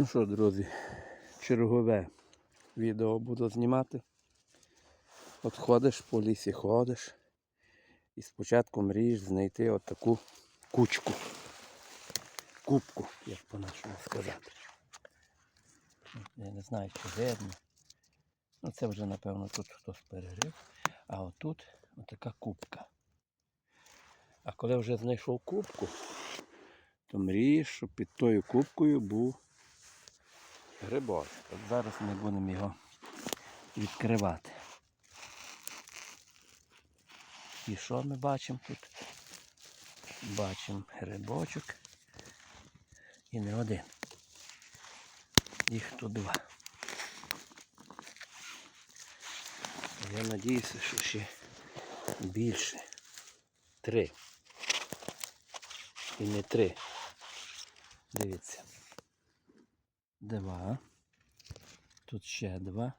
Ну що, друзі, чергове відео буду знімати. От ходиш по лісі, ходиш. І спочатку мрієш знайти от таку кучку. Кубку, як по-нашому сказати. Я не знаю, чи видно. Ну це вже напевно тут хтось перерив. А отут отака кубка. А коли вже знайшов кубку, то мрієш, щоб під тою кубкою був грибок. От зараз ми будемо його відкривати. І що ми бачимо тут? Бачимо грибочок. І не один. Їх тут два. Я надіюся, що ще більше. Три. І не три. Дивіться. Два. Тут ще два.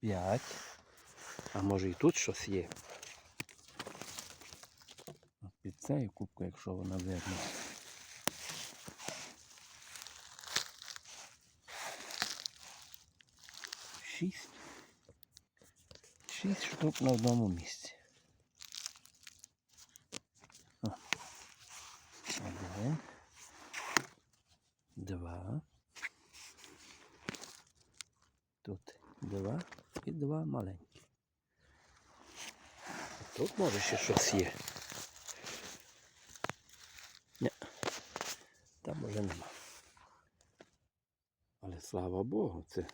П'ять. А може і тут щось є. Під цією кубкою, якщо вона видно. Шість. Шість штук на одному місці. Один. Два. Тут два і два маленькі. Тут може ще щось є. Ні. Там може нема. Але слава Богу, це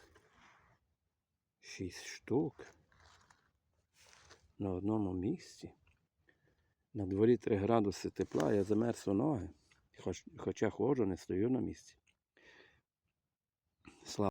шість штук на одному місці. На дворі 3 градуси тепла, я замерз у ноги. Хоч, хоча ходжу, не стою на місці.